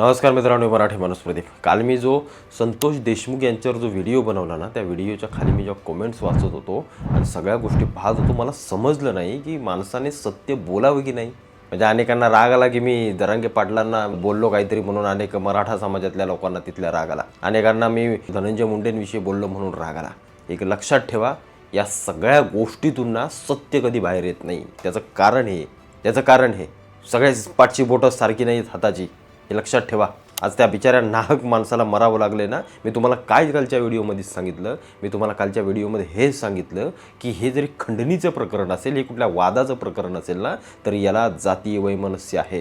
नमस्कार मित्रांनो मराठी माणूस प्रदीप. काल मी जो संतोष देशमुख यांच्यावर जो व्हिडिओ बनवला ना त्या व्हिडिओच्या खाली मी जेव्हा कमेंट्स वाचत होतो आणि सगळ्या गोष्टी पाहत होतो मला समजलं नाही की माणसाने सत्य बोलावं की नाही. म्हणजे अनेकांना राग आला की मी दरांगे पाटलांना बोललो काहीतरी म्हणून अनेक मराठा समाजातल्या लोकांना तिथल्या राग आला. अनेकांना मी धनंजय मुंडेंविषयी बोललो म्हणून राग आला. एक लक्षात ठेवा या सगळ्या गोष्टीतून ना सत्य कधी बाहेर येत नाही. त्याचं कारण हे त्याचं कारण हे सगळ्याच पाठची बोटं सारखी नाहीत हाताची. हे लक्षात ठेवा. आज त्या बिचाऱ्या नाहक माणसाला मरावं लागले ना. मी तुम्हाला काय कालच्या व्हिडिओमध्ये सांगितलं मी तुम्हाला कालच्या व्हिडिओमध्ये हेच सांगितलं की हे जरी खंडणीचं प्रकरण असेल हे कुठल्या वादाचं प्रकरण असेल ना तर याला जातीय वैमनस्य आहे.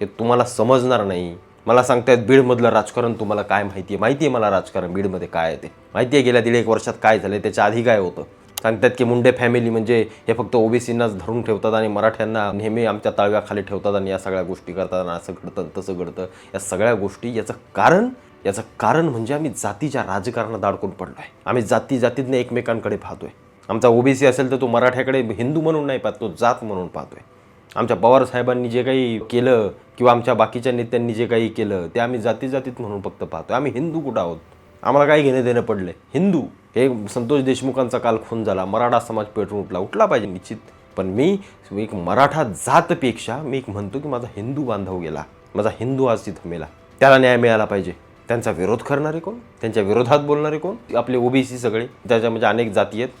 हे तुम्हाला समजणार नाही. मला सांगतायत बीडमधलं राजकारण तुम्हाला काय माहिती आहे माहिती आहे मला राजकारण बीडमध्ये काय आहे ते? माहिती आहे गेल्या दीड एक वर्षात काय झालं त्याच्या आधी काय होतं? सांगतात की मुंडे फॅमिली म्हणजे हे फक्त ओबीसींनाच धरून ठेवतात आणि मराठ्यांना नेहमी आमच्या तळव्याखाली ठेवतात आणि या सगळ्या गोष्टी करतात आणि असं घडतं तसं घडतं. या सगळ्या गोष्टी याचं कारण याचं कारण म्हणजे आम्ही जातीच्या राजकारणात अडकून पडलो आहे आम्ही जाती जातीतनं एकमेकांकडे पाहतोय. आमचा ओबीसी असेल तर तो मराठ्याकडे हिंदू म्हणून नाही पाहत तो जात म्हणून पाहतोय. आमच्या पवार साहेबांनी जे काही केलं किंवा आमच्या बाकीच्या नेत्यांनी जे काही केलं ते आम्ही जाती जातीत म्हणून फक्त पाहतोय. आम्ही हिंदू कुठं आहोत? आम्हाला काय घेणं देणं पडलंय हिंदू हे संतोष देशमुखांचा काल खून झाला. मराठा समाज पेटून उठला. उठला पाहिजे निश्चित. पण मी एक मराठा जातपेक्षा मी एक म्हणतो की माझा हिंदू बांधव गेला. माझा हिंदू आज तिथं मेला त्याला न्याय मिळाला पाहिजे. त्यांचा विरोध करणारे कोण? त्यांच्या विरोधात बोलणारे कोण? आपले ओबीसी सगळे. त्याच्या म्हणजे अनेक जाती आहेत.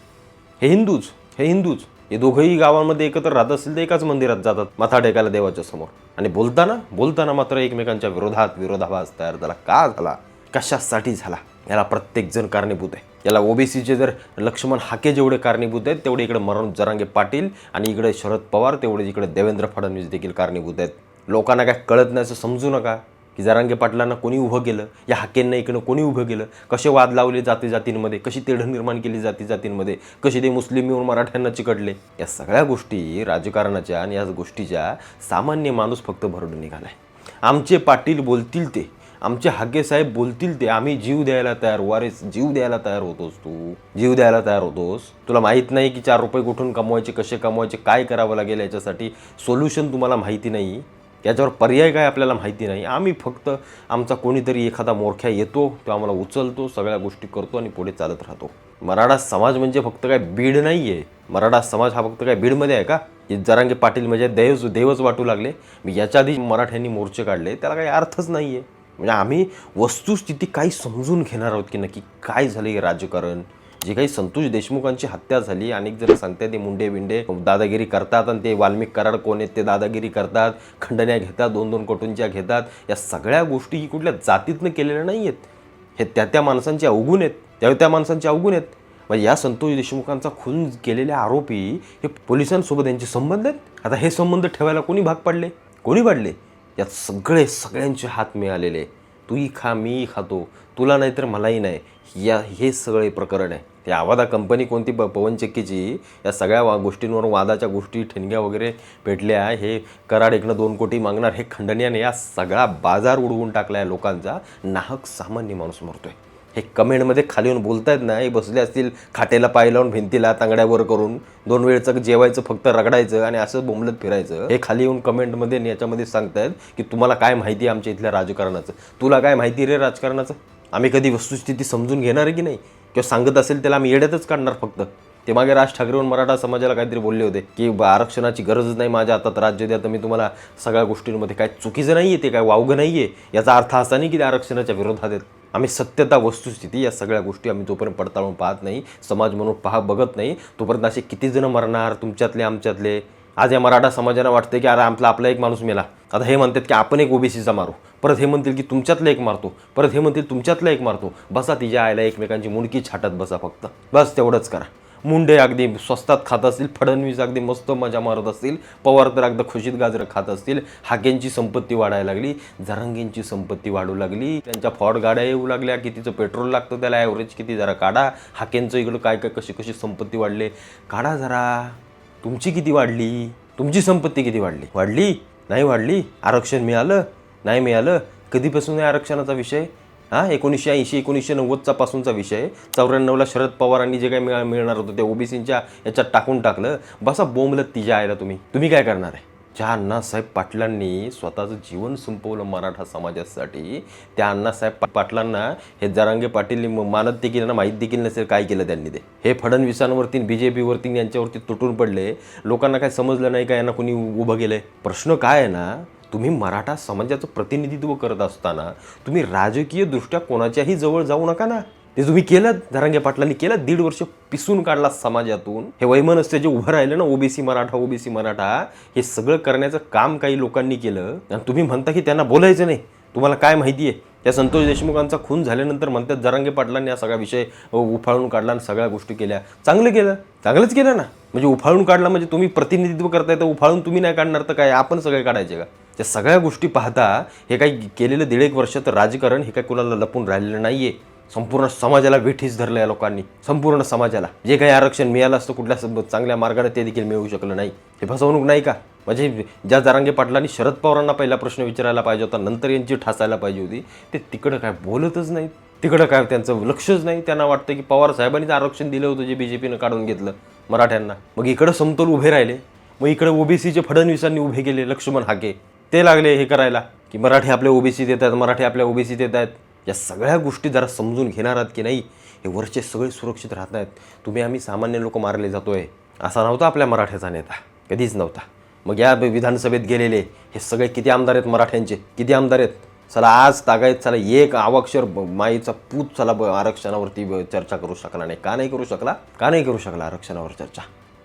हे हिंदूच. हे हिंदूच. हे दोघंही गावांमध्ये एकत्र राहत असतील तर एकाच मंदिरात जातात. माथा टेकायला देवाच्या समोर. आणि बोलताना बोलताना मात्र एकमेकांच्या विरोधात विरोधाभास तयार झाला. का झाला? कशासाठी झाला? याला प्रत्येकजण कारणीभूत आहे. याला ओबीसीचे जर लक्ष्मण हाके जेवढे कारणीभूत आहेत तेवढे इकडे मरण जरांगे पाटील आणि इकडे शरद पवार तेवढे इकडे देवेंद्र फडणवीस देखील कारणीभूत आहेत. लोकांना काय कळत नाही असं समजू नका की जरांगे पाटलांना कोणी उभं केलं या हाकेंना इकडं कोणी उभं केलं कसे वाद लावले जाती जातींमध्ये कशी तेढ निर्माण केली जाती जातींमध्ये कसे ते मुस्लिम येऊन मराठ्यांना चिकटले? या सगळ्या गोष्टी राजकारणाच्या आणि या गोष्टीच्या सामान्य माणूस फक्त भरडून निघालाय. आमचे पाटील बोलतील ते आमचे हाके साहेब बोलतील ते. आम्ही जीव द्यायला तयार हो. वारेस जीव द्यायला तयार होतोस तू. जीव द्यायला तयार होतोस. तुला माहीत नाही की चार रुपये कुठून कमवायचे कसे कमवायचे काय करावं लागेल याच्यासाठी सोल्युशन तुम्हाला माहिती नाही. याच्यावर पर्याय काय आपल्याला माहिती नाही. आम्ही फक्त आमचा कोणीतरी एखादा मोरख्या येतो तो आम्हाला उचलतो सगळ्या गोष्टी करतो आणि पुढे चालत राहतो. मराठा समाज म्हणजे फक्त काय बीड नाही आहे मराठा समाज हा फक्त काय बीडमध्ये आहे का? जरांगे पाटील म्हणजे देवच देवच वाटू लागले. याच्या आधी मराठ्यांनी मोर्चे काढले त्याला काही अर्थच नाही आहे म्हणजे आम्ही वस्तुस्थिती काही समजून घेणार आहोत की नक्की काय झालं हे राजकारण? जे काही संतोष देशमुखांची हत्या झाली अनेक जण सांगतात ते मुंडे बिंडे दादागिरी करतात आणि ते वाल्मिक कराड कोण आहेत ते दादागिरी करतात खंडण्या घेतात दोन दोन कोटूंच्या घेतात. या सगळ्या गोष्टी ही कुठल्या जातीतनं केलेल्या नाही आहेत हे त्या त्या माणसांचे अवगुण आहेत त्या त्या माणसांचे अवगुण आहेत. म्हणजे या संतोष देशमुखांचा खून केलेले आरोपी हे पोलिसांसोबत यांचे संबंध आहेत? आता हे संबंध ठेवायला कोणी भाग पाडले? कोणी पाडले? यात सगळे सगळ्यांचे हात मिळालेले. तूही खा मीही खातो. तुला नाही तर मलाही नाही. या हे सगळे प्रकरण आहे. ते आवादा कंपनी कोणती? प पवनचक्कीची या सगळ्या वा गोष्टींवर वादाच्या गोष्टी ठिणग्या वगैरे पेटल्या. हे कराड एकनं दोन कोटी मागणार. हे खंडणीयाने या सगळा बाजार उडवून टाकला आहे लोकांचा. नाहक सामान्य माणूस मरतोय. हे कमेंटमध्ये खाली येऊन बोलतायत ना हे बसले असतील खाटेला पाय लावून भिंतीला तांगड्यावर करून दोन वेळचं जेवायचं फक्त रगडायचं आणि असं बोंबलत फिरायचं. हे खाली येऊन कमेंटमध्ये याच्यामध्ये सांगतायत की तुम्हाला काय माहिती आहे आमच्या इथल्या राजकारणाचं? तुला काय माहिती रे राजकारणाचं? आम्ही कधी वस्तुस्थिती समजून घेणार आहे की नाही? किंवा सांगत असेल त्याला आम्ही येड्यातच काढणार फक्त. ते मागे राज ठाकरेहून मराठा समाजाला काहीतरी बोलले होते की आरक्षणाची गरजच नाही माझ्या हातात राज्य द्या तर मी तुम्हाला सगळ्या गोष्टींमध्ये काय चुकीचं नाही आहे ते काय वावगं नाही आहे याचा अर्थ असा नाही की ते आरक्षणाच्या विरोधात आहेत. आम्ही सत्यता वस्तुस्थिती या सगळ्या गोष्टी आम्ही जोपर्यंत पडताळून पाहत नाही समाज म्हणून पाहा बघत नाही तोपर्यंत असे किती जण मरणार तुमच्यातले आमच्यातले? आज या मराठा समाजाला वाटतं की अरे आपला आपला एक माणूस मेला. आता हे म्हणतात की आपण एक ओबीसीचा मारू. परत हे म्हणतील की तुमच्यातला एक मारतो. परत हे म्हणतील तुमच्यातला एक मारतो. बसा तिच्या आईला एकमेकांची मुंडकी छाटत बसा फक्त. बस तेवढंच करा. मुंडे अगदी स्वस्तात खात असतील फडणवीस अगदी मस्त मजा मारत असतील पवार तर अगदी खुशीत गाजरं खात असतील हाकेंची संपत्ती वाढायला लागली जरांगेंची संपत्ती वाढू लागली त्यांच्या फॉड गाड्या येऊ लागल्या कितीचं पेट्रोल लागतं त्याला ॲव्हरेज किती जरा काढा हाकेंचं इकडं काय काय कशी कशी संपत्ती वाढले काढा जरा तुमची किती वाढली तुमची संपत्ती किती वाढली वाढली नाही वाढली आरक्षण मिळालं नाही मिळालं कधीपासून आहे आरक्षणाचा विषय? हां एकोणीसशे ऐंशी एकोणीसशे नव्वदचा पासूनचा विषय. चौऱ्याण्णवला शरद पवारांनी जे काही मिळा मिळणार होतं ते ओबीसींच्या याच्यात टाकून टाकलं. बसा बोंबलत तिच्या आयला तुम्ही. तुम्ही काय करणार आहे? ज्या अण्णासाहेब पाटलांनी स्वतःचं जीवन संपवलं मराठा समाजासाठी त्या अण्णासाहेब पाटलांना हे जरांगे पाटील मानत देखील ना माहीत देखील नसेल काय केलं त्यांनी ते. हे फडणवीसांवरती बी जे पीवरती यांच्यावरती तुटून पडले. लोकांना काय समजलं नाही का यांना कोणी उभं केलं प्रश्न काय आहे ना तुम्ही मराठा समाजाचं प्रतिनिधित्व करत असताना तुम्ही राजकीय दृष्ट्या कोणाच्याही जवळ जाऊ नका ना. ते तुम्ही केलं धरंगे पाटलांनी केलं दीड वर्ष पिसून काढला समाजातून. हे वैमनस्य जे उभं राहिलं ना ओबीसी मराठा ओबीसी मराठा हे सगळं करण्याचं काम काही लोकांनी केलं. आणि तुम्ही म्हणता की त्यांना बोलायचं नाही. तुम्हाला काय माहिती आहे? त्या संतोष देशमुखांचा खून झाल्यानंतर म्हणतात जरांगे पाटलांनी हा सगळा विषय उफाळून काढला आणि सगळ्या गोष्टी केल्या. चांगलं केलं. चांगलंच केलं ना. म्हणजे उफाळून काढला म्हणजे तुम्ही प्रतिनिधित्व करताय तर उफाळून तुम्ही नाही काढणार तर काय? आपण सगळे काढायचे का? त्या सगळ्या गोष्टी पाहता हे काही केलेलं दीड एक वर्षात राजकारण हे काही कुणाला लपून राहिलेलं नाही आहे संपूर्ण समाजाला वेठीस धरलं या लोकांनी. संपूर्ण समाजाला. जे काही आरक्षण मिळालं असतं कुठल्या चांगल्या मार्गाने ते देखील मिळू शकलं नाही. हे फसवणूक नाही का? म्हणजे ज्या जारांगे पाटलांनी शरद पवारांना पहिला प्रश्न विचारायला पाहिजे होता नंतर यांची ठासायला पाहिजे होती ते तिकडं काय बोलतच नाहीत. तिकडं काय त्यांचं लक्षच नाही. त्यांना वाटतं की पवार साहेबांनीच आरक्षण दिलं होतं जे बी जे पीनं काढून घेतलं मराठ्यांना. मग इकडं समतोल उभे राहिले. मग इकडे ओबीसीचे फडणवीसांनी उभे केले लक्ष्मण हाके. ते लागले हे करायला की मराठी आपल्या ओबीसीत येत आहेत मराठी आपल्या ओबीसीत येत आहेत. या सगळ्या गोष्टी जरा समजून घेणार आहात की नाही? हे वरचे सगळे सुरक्षित राहत आहेत तुम्ही आम्ही सामान्य लोक मारले जातो आहे असा नव्हता आपल्या मराठ्याचा नेता. कधीच नव्हता. मग या विधानसभेत गेलेले हे सगळे किती आमदार आहेत मराठ्यांचे? किती आमदार आहेत? चला आज तागायत चला एक आवाक्षर ब- माईचा पूत चला ब- आरक्षणावरती चर्चा करू शकला नाही. का नाही करू शकला? का नाही करू शकला आरक्षणावर चर्चा?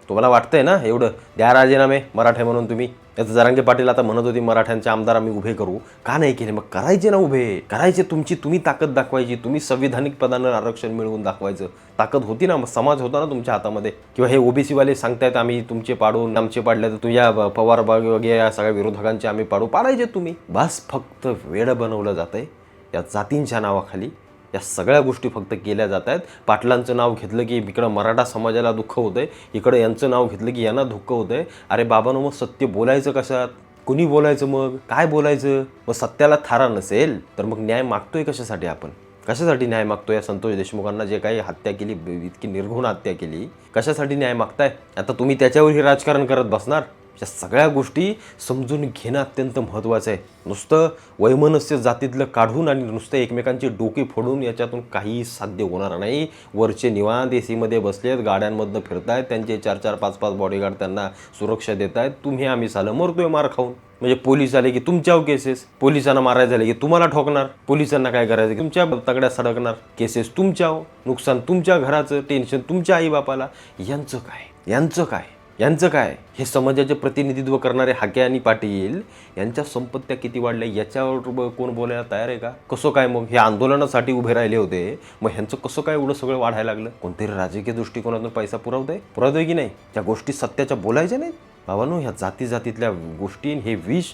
तुम्हाला वाटतंय ना? एवढं द्या राजीनामे मराठे म्हणून तुम्ही. याचं जरांगे पाटील आता म्हणत होती मराठ्यांचे आमदार आम्ही उभे करू. का नाही केले? मग करायचे ना उभे. करायचे तुमची तुम्ही ताकद दाखवायची. तुम्ही संविधानिक पदानं आरक्षण मिळवून दाखवायचं. ताकद होती ना मग समाज होता ना तुमच्या हातामध्ये. किंवा हे ओबीसीवाले सांगतायत आम्ही तुमचे पाडून आमचे पाडले तर तुझ्या पवार बाग वगैरे या सगळ्या विरोधकांचे आम्ही पाडू. पाडायचे तुम्ही. बस फक्त वेळ बनवलं जातंय. या जातींच्या नावाखाली या सगळ्या गोष्टी फक्त केल्या जात आहेत. पाटलांचं नाव घेतलं की इकडं मराठा समाजाला दुःख होतंय. इकडं यांचं नाव घेतलं की यांना दुःख आहे अरे बाबांनो मग सत्य बोलायचं कशात? कुणी बोलायचं मग? काय बोलायचं? मग सत्याला थारा नसेल तर मग न्याय मागतोय कशासाठी आपण? कशासाठी न्याय मागतो या संतोष देशमुखांना जे काही हत्या केली इतकी निर्घुण हत्या केली कशासाठी न्याय मागताय? आता तुम्ही त्याच्यावरही राजकारण करत बसणार? या सगळ्या गोष्टी समजून घेणं अत्यंत महत्त्वाचं आहे. नुसतं वैमनस्य जातीतलं काढून आणि नुसतं एकमेकांची डोके फोडून याच्यातून काही साध्य होणार नाही. वरचे निवांत एसीमध्ये बसलेत गाड्यांमधनं फिरतायत त्यांचे चार चार पाच पाच बॉडीगार्ड त्यांना सुरक्षा देत आहेत तुम्ही आम्ही झालं मरतोय मार खाऊन. म्हणजे पोलीस आले की तुमच्यावर केसेस पोलिसांना मारायचं झाले की तुम्हाला ठोकणार. पोलिसांना काय करायचं तुमच्या तगड्या सडकणार. केसेस तुमच्यावर नुकसान तुमच्या घराचं टेन्शन तुमच्या आईबापाला. यांचं काय? यांचं काय? यांचं काय? हे समाजाचे प्रतिनिधित्व करणारे हाके आणि पाटील यांच्या संपत्त्या किती वाढल्या याच्यावर ब- कोण बोलायला तयार आहे का? कसं काय मग? हे आंदोलनासाठी उभे राहिले होते. मग ह्यांचं कसं काय एवढं सगळं वाढायला लागलं? कोणतरी राजकीय दृष्टिकोनातून पैसा पुरवतोय? पुरवतोय की नाही? त्या गोष्टी सत्याच्या बोलायच्या नाहीत? बाबांनो ह्या जाती जातीतल्या गोष्टी हे विष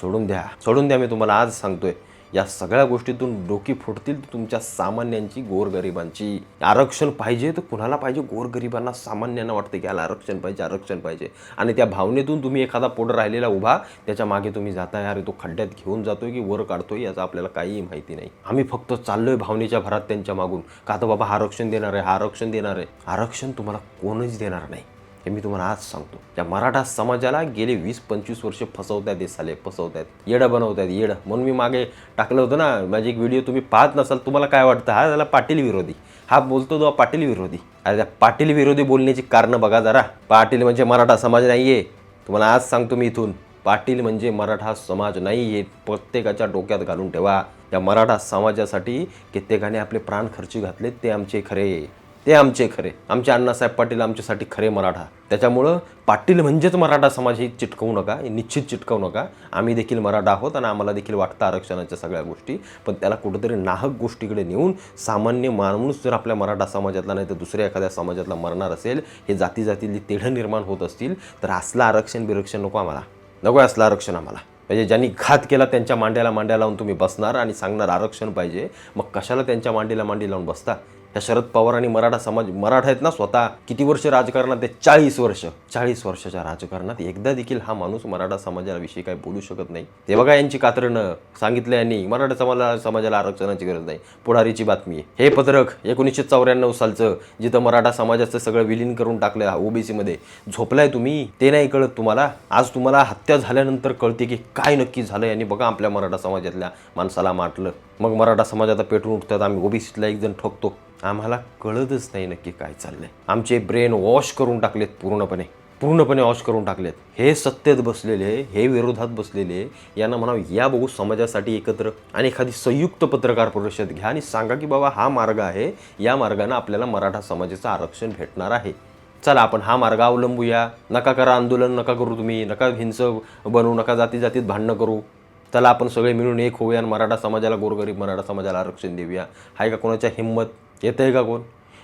सोडून द्या. सोडून द्या मी तुम्हाला आज सांगतोय. या सगळ्या गोष्टीतून डोकी फुटतील तुमच्या सामान्यांची गोरगरिबांची. आरक्षण पाहिजे तर कुणाला पाहिजे? गोरगरिबांना सामान्यांना वाटतं की याला आरक्षण पाहिजे आरक्षण पाहिजे. आणि त्या भावनेतून तुम्ही एखादा पोट राहिलेला उभा त्याच्यामागे तुम्ही जाताय अरे तो खड्ड्यात घेऊन जातोय की वर काढतोय याचं आपल्याला काहीही माहिती नाही. आम्ही फक्त चाललोय भावनेच्या भरात त्यांच्या मागून. का तर बाबा आरक्षण देणार आहे आरक्षण देणार आहे. आरक्षण तुम्हाला कोणच देणार नाही. हे मी तुम्हाला आज सांगतो. त्या मराठा समाजाला गेले वीस पंचवीस वर्ष फसवतायत हे साले फसवतायत. येडं बनवतायत येडं. म्हणून मी मागे टाकलं होतं ना माझी एक व्हिडिओ तुम्ही पाहत नसाल तुम्हाला काय वाटतं? हा झाला पाटील विरोधी. हा बोलतो तो पाटील विरोधी. अरे त्या पाटील विरोधी बोलण्याची कारणं बघा जरा. पाटील म्हणजे मराठा समाज नाही आहे तुम्हाला आज सांगतो मी इथून. पाटील म्हणजे मराठा समाज नाही हे प्रत्येकाच्या डोक्यात घालून ठेवा. या मराठा समाजासाठी कित्येकाने आपले प्राण खर्ची घातले ते आमचे खरे. ते आमचे खरे. आमचे अण्णासाहेब पाटील आमच्यासाठी खरे मराठा. त्याच्यामुळं पाटील म्हणजेच मराठा समाज हे चिटकवू नका हे निश्चित चिटकवू नका. आम्ही देखील मराठा आहोत आणि आम्हाला देखील वाटतं आरक्षणाच्या सगळ्या गोष्टी पण त्याला कुठेतरी नाहक गोष्टीकडे नेऊन सामान्य माणूस जर आपल्या मराठा समाजातला नाही तर दुसऱ्या एखाद्या समाजातला मरणार असेल हे जाती जातीतली तेढं निर्माण होत असतील तर असलं आरक्षण बिरक्षण नको आम्हाला. नको असलं आरक्षण आम्हाला. म्हणजे ज्यांनी घात केला त्यांच्या मांड्याला मांड्या लावून तुम्ही बसणार आणि सांगणार आरक्षण पाहिजे मग कशाला त्यांच्या मांडीला मांडी लावून बसता? ह्या शरद पवार आणि मराठा समाज मराठा आहेत ना स्वतः किती वर्ष राजकारणात ते चाळीस वर्ष. चाळीस वर्षाच्या राजकारणात एकदा देखील हा माणूस मराठा समाजाविषयी काही बोलू शकत नाही. ते बघा यांची कातरणं सांगितलं यांनी मराठा समाजाला समाजाला आरक्षणाची गरज नाही. पुढारीची बातमी आहे. हे पत्रक एकोणीसशे चौऱ्याण्णव सालचं जिथं मराठा समाजाचं सगळं विलीन करून टाकलं ओबीसीमध्ये झोपलाय तुम्ही? ते नाही कळत तुम्हाला? आज तुम्हाला हत्या झाल्यानंतर कळते की काय नक्की झालं यांनी बघा आपल्या मराठा समाजातल्या माणसाला माटलं मग मराठा समाजात पेटून उठतात. आम्ही ओबीसीतला एक जण ठोकतो. आम्हाला कळतच नाही नक्की काय चाललंय. आमचे ब्रेन वॉश करून टाकलेत पूर्णपणे. पूर्णपणे वॉश करून टाकलेत. हे सत्तेत बसलेले हे विरोधात बसलेले यांना म्हणावं या बघू समाजासाठी एकत्र आणि एखादी संयुक्त पत्रकार परिषद घ्या आणि सांगा की बाबा हा मार्ग आहे या मार्गानं आपल्याला मराठा समाजाचं आरक्षण भेटणार आहे. चला आपण हा मार्ग अवलंबूया. नका करा आंदोलन नका करू तुम्ही नका हिंस बनवू नका जाती जातीत भांडणं करू. चला आपण सगळे मिळून एक होऊया आणि मराठा समाजाला गोरगरीब मराठा समाजाला आरक्षण देऊया. हाय का कोणाच्या हिंमत? येतं आहे का कोण?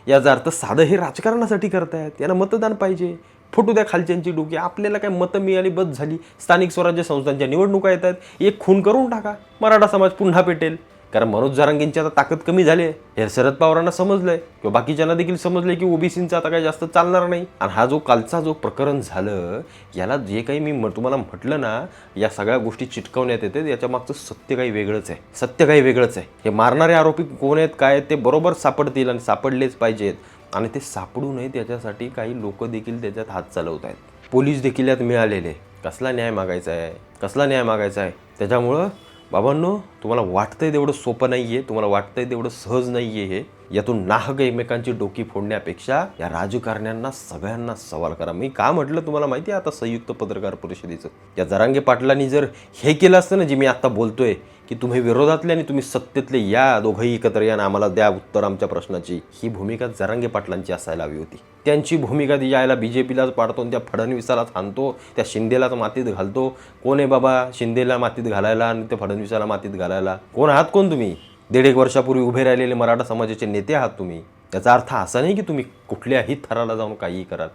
याचा अर्थ साधं हे राजकारणासाठी करतायत. यांना मतदान पाहिजे. फुटू द्या खालच्यांची डोकी. आपल्याला काय मतं मिळाली बस झाली. स्थानिक स्वराज्य संस्थांच्या निवडणुका येतात एक खून करून टाका. मराठा समाज पुन्हा पेटेल. कारण मनोज झारंगींची आता ताकद कमी झाली आहे. हे शरद पवारांना समजलंय. किंवा बाकीच्यांना देखील समजलंय की ओबीसींचा आता काही जास्त चालणार नाही. आणि हा जो कालचा जो प्रकरण झालं याला जे काही मी म- तुम्हाला म्हटलं ना या सगळ्या गोष्टी चिटकवण्यात येते. याच्या मागचं सत्य काही वेगळंच आहे. सत्य काही वेगळंच आहे. हे मारणारे आरोपी कोण आहेत काय आहेत ते बरोबर सापडतील आणि सापडलेच पाहिजेत. आणि ते सापडू नये त्याच्यासाठी काही लोक देखील त्याच्यात हात चालवत आहेत. पोलीस देखील यात मिळालेले कसला न्याय मागायचा आहे? कसला न्याय मागायचा आहे? त्याच्यामुळं बाबांनो तुम्हाला वाटतंय तेवढं सोपं नाही आहे तुम्हाला वाटतंय तेवढं सहज नाही आहे हे. यातून नाहक एकमेकांची डोकी फोडण्यापेक्षा या राजकारण्यांना सगळ्यांना सवाल करा. मी का म्हटलं तुम्हाला माहिती आहे आता संयुक्त पत्रकार परिषदेचं? या जरांगे पाटलांनी जर हे केलं असतं ना जे मी आता बोलतोय की तुम्ही विरोधातले आणि तुम्ही सत्तेतले या दोघंही एकत्र या आणि आम्हाला द्या उत्तर आमच्या प्रश्नाची. ही भूमिका जरांगे पाटलांची असायला हवी होती. त्यांची भूमिका ती यायला बी जे पीलाच पाडतो आणि त्या फडणवीसालाच आणतो त्या शिंदेलाच मातीत घालतो. कोण आहे बाबा शिंदेला मातीत घालायला आणि त्या फडणवीसाला मातीत घालायला? कोण आहात कोण तुम्ही? दीड एक वर्षापूर्वी उभे राहिलेले मराठा समाजाचे नेते आहात तुम्ही. याचा अर्थ असा नाही की तुम्ही कुठल्याही थराला जाऊन काहीही कराल.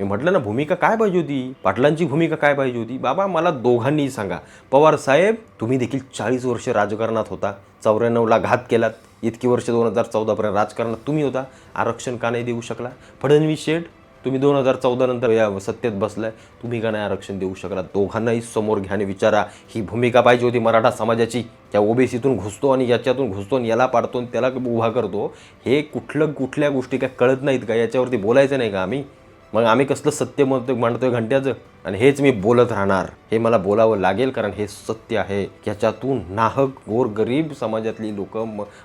मी म्हटलं ना भूमिका काय पाहिजे होती? पाटलांची भूमिका काय पाहिजे होती? बाबा मला दोघांनीही सांगा. पवार साहेब तुम्ही देखील चाळीस वर्ष राजकारणात होता. चौऱ्याण्णवला घात केलात. इतकी वर्ष दोन हजार चौदापर्यंत राजकारणात तुम्ही होता. आरक्षण का नाही देऊ शकला? फडणवीस शेठ तुम्ही दोन हजार चौदा नंतर या सत्तेत बसलाय तुम्ही का नाही आरक्षण देऊ शकला? दोघांनाही समोर घ्या आणि विचारा. ही भूमिका पाहिजे होती मराठा समाजाची. त्या ओबीसीतून घुसतो आणि याच्यातून घुसतो आणि याला पाडतो आणि त्याला उभा करतो. हे कुठलं कुठल्या गोष्टी काय कळत नाहीत का? याच्यावरती बोलायचं नाही का आम्ही? मग आम्ही कसलं सत्य म्हणतो म्हणतोय घंट्याचं? आणि हेच मी बोलत राहणार. हे मला बोलावं लागेल कारण हे सत्य आहे. ह्याच्यातून नाहक गोरगरीब समाजातली लोक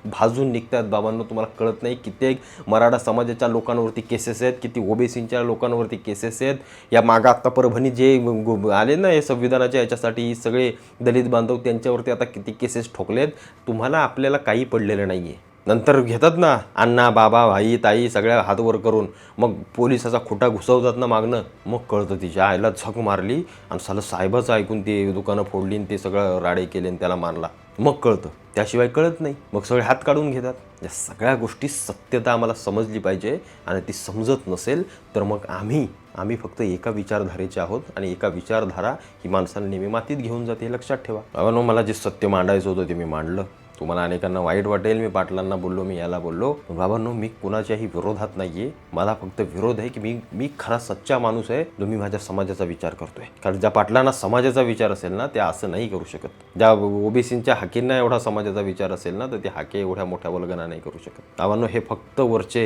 भाजून निघतात. बाबांना तुम्हाला कळत नाही कित्येक मराठा समाजाच्या लोकांवरती केसेस आहेत किती ओबीसीच्या लोकांवरती केसेस आहेत. या मागं आत्ता परभणी जे गु- आले ना हे संविधानाच्या याच्यासाठी सगळे दलित बांधव त्यांच्यावरती आता किती केसेस ठोकले आहेत तुम्हाला आपल्याला काही पडलेलं नाही आहे नंतर घेतात ना अण्णा बाबा भाई ताई सगळ्या हातवर करून. मग पोलिसाचा खोटा घुसवतात ना मागणं मग कळतं तिच्या आईला झक मारली आणि सालं साहेबाचं ऐकून ते दुकानं फोडली आणि ते सगळं राडे केले आणि त्याला मारला. मग कळतं. त्याशिवाय कळत नाही. मग सगळे हात काढून घेतात. या सगळ्या गोष्टी सत्यता आम्हाला समजली पाहिजे आणि ती समजत नसेल तर मग आम्ही आम्ही फक्त एका विचारधारेचे आहोत आणि एका विचारधारा ही माणसाला नेहमी मातीत घेऊन जाते हे लक्षात ठेवा. बाबांनो मला जे सत्य मांडायचं होतं ते मी मांडलं. तुम्हाला अनेकांना वाईट वाटेल मी पाटलांना बोललो मी याला बोललो. पण बाबांनो मी कुणाच्याही विरोधात नाहीये. मला फक्त विरोध आहे की मी मी खरा सच्चा माणूस आहे जो मी माझ्या समाजाचा विचार करतोय. कारण ज्या पाटलांना समाजाचा विचार असेल ना त्या असं नाही करू शकत. ज्या ओबीसींच्या हाकींना एवढा समाजाचा विचार असेल ना तर ते हाके एवढ्या मोठ्या वल्गना नाही करू शकत. बाबांनो हे फक्त वरचे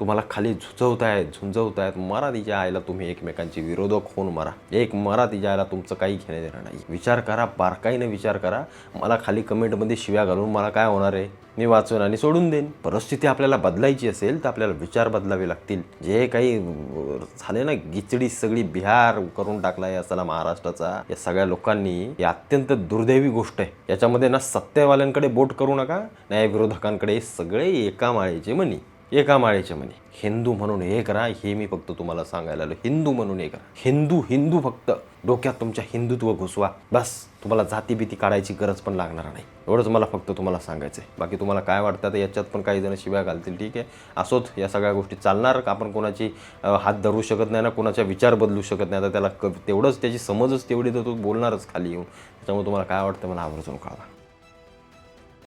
तुम्हाला खाली झुजवतायत झुंजवतायत. मरा तिच्या आईला तुम्ही एकमेकांची विरोधक होऊन मरा. एक मरा तिच्या आईला तुमचं काही घेणे देणं नाही. विचार करा बारकाईनं विचार करा. मला खाली कमेंटमध्ये शिव्या घालून मला काय होणार आहे? मी वाचून आणि सोडून देईन. परिस्थिती आपल्याला बदलायची असेल तर आपल्याला विचार बदलावे लागतील. जे काही झाले ना गिचडी सगळी बिहार करून टाकला या सला महाराष्ट्राचा या सगळ्या लोकांनी ही अत्यंत दुर्दैवी गोष्ट आहे. याच्यामध्ये ना सत्तेवाल्यांकडे बोट करू नका न्याय विरोधकांकडे सगळे एका माळेचे म्हणी एका माळेच्या म्हणे हिंदू म्हणून एक राहा हे मी फक्त तुम्हाला सांगायला आलो. हिंदू म्हणून एक राहा हिंदू हिंदू फक्त. डोक्यात तुमच्या हिंदुत्व घुसवा. बस. तुम्हाला जाती भीती काढायची गरज पण लागणार नाही. एवढंच मला फक्त तुम्हाला सांगायचं आहे बाकी तुम्हाला काय वाटतं तर याच्यात पण काही जण शिव्या घालतील. ठीक आहे? असोच या सगळ्या गोष्टी चालणार. का आपण कोणाची हात धरू शकत नाही ना कोणाचा विचार बदलू शकत नाही. आता त्याला क तेवढंच त्याची समजच तेवढी तर तो बोलणारच खाली येऊन. त्याच्यामुळे तुम्हाला काय वाटतं मला आवर्जून कळवा.